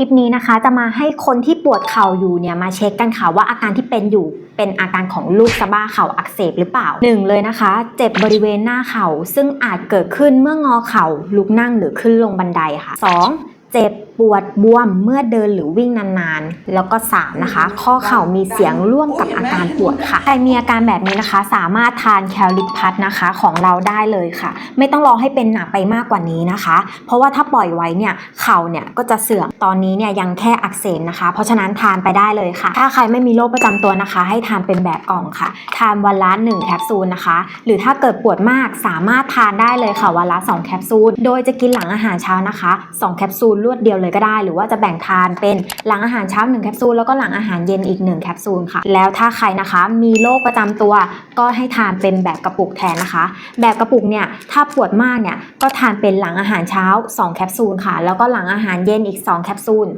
ลิปนี้นะคะ จะมาให้คนที่ปวดเข่าอยู่เนี่ยมาเช็คกันค่ะว่าอาการที่เป็นอยู่เป็นอาการของลูกสะบ้าเข่าอักเสบหรือเปล่าหนึ่งเลยนะคะ เจ็บบริเวณหน้าเข่าซึ่งอาจเกิดขึ้นเมื่องอเข่าลุกนั่งหรือขึ้นลงบันไดค่ะสอง เจ็บปวดบวมเมื่อเดินหรือวิ่งนานๆ แล้วก็สามนะคะ ข้อเข่ามีเสียงร่วมกับอาการปวดค่ะ ใครมีอาการแบบนี้นะคะ สามารถทานแคลริพัทนะคะของเราได้เลยค่ะ ไม่ต้องรอให้เป็นหนักไปมากกว่านี้นะคะ เพราะว่าถ้าปล่อยไว้เนี่ยเข่าเนี่ยก็จะเสื่อมตอนนี้เนี่ยยังแค่อักเสบนะคะ เพราะฉะนั้นทานไปได้เลยค่ะ ถ้าใครไม่มีโรคประจำตัวนะคะ ให้ทานเป็นแบบกล่องค่ะ ทานวันละ1แคปซูลนะคะ หรือถ้าเกิดปวดมากสามารถทานได้เลยค่ะวันละ2แคปซูล โดยจะกินหลังอาหารเช้านะคะ2แคปซูลลวดเดียวเลยก็ได้ หรือว่าจะแบ่งทานเป็นหลังอาหารเช้า1แคปซูลแล้วก็หลังอาหารเย็นอีก1แคปซูลค่ะ แล้วถ้าใครนะคะมีโรคประจำตัวก็ให้ทานเป็นแบบกระปุกแทนนะคะ แบบกระปุกเนี่ยถ้าปวดมากเนี่ยก็ทานเป็นหลังอาหารเช้า 2 แคปซูลค่ะ แล้วก็หลังอาหารเย็นอีก 2 แคปซูล